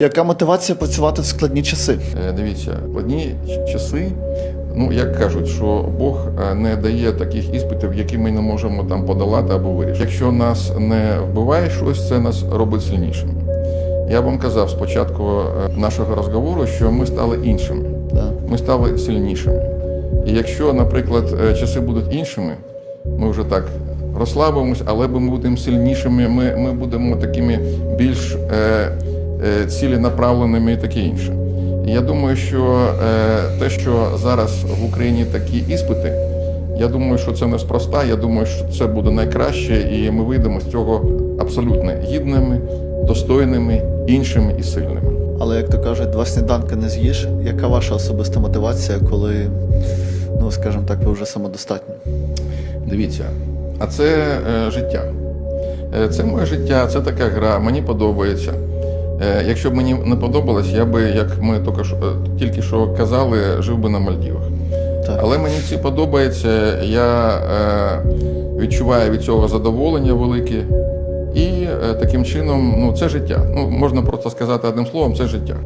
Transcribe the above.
Яка мотивація працювати в складні часи? Е, Дивіться, складні часи. Ну як кажуть, що Бог е, не дає таких іспитів, які ми не можемо там подолати або вирішити. Якщо нас не вбиває щось, це нас робить сильнішими. Я вам казав спочатку е, нашого розговору, що ми стали іншими, Да. ми стали сильнішими. І якщо, наприклад, часи будуть іншими, ми вже так розслабимось, але ми будемо сильнішими, ми, ми будемо такими більш е, е, ціленаправленими і таке інше. Я думаю, що е, те, що зараз в Україні такі іспити, я думаю, що це неспроста. Я думаю, що це буде найкраще, і ми вийдемо з цього абсолютно гідними, достойними, іншими і сильними. Але як то кажуть, два сніданки не з'їш. Яка ваша особиста мотивація, коли, ну скажімо так, ви вже самодостатні? Дивіться, а це е, життя. Е, це моє життя, це така гра, мені подобається. Е, якщо б мені не подобалось, я би, як ми тільки що, е, тільки що казали, жив би на Мальдівах. Так. Але мені це подобається, я е, відчуваю від цього задоволення велике. І таким чином, ну, це життя. Ну, можна просто сказати одним словом, це життя.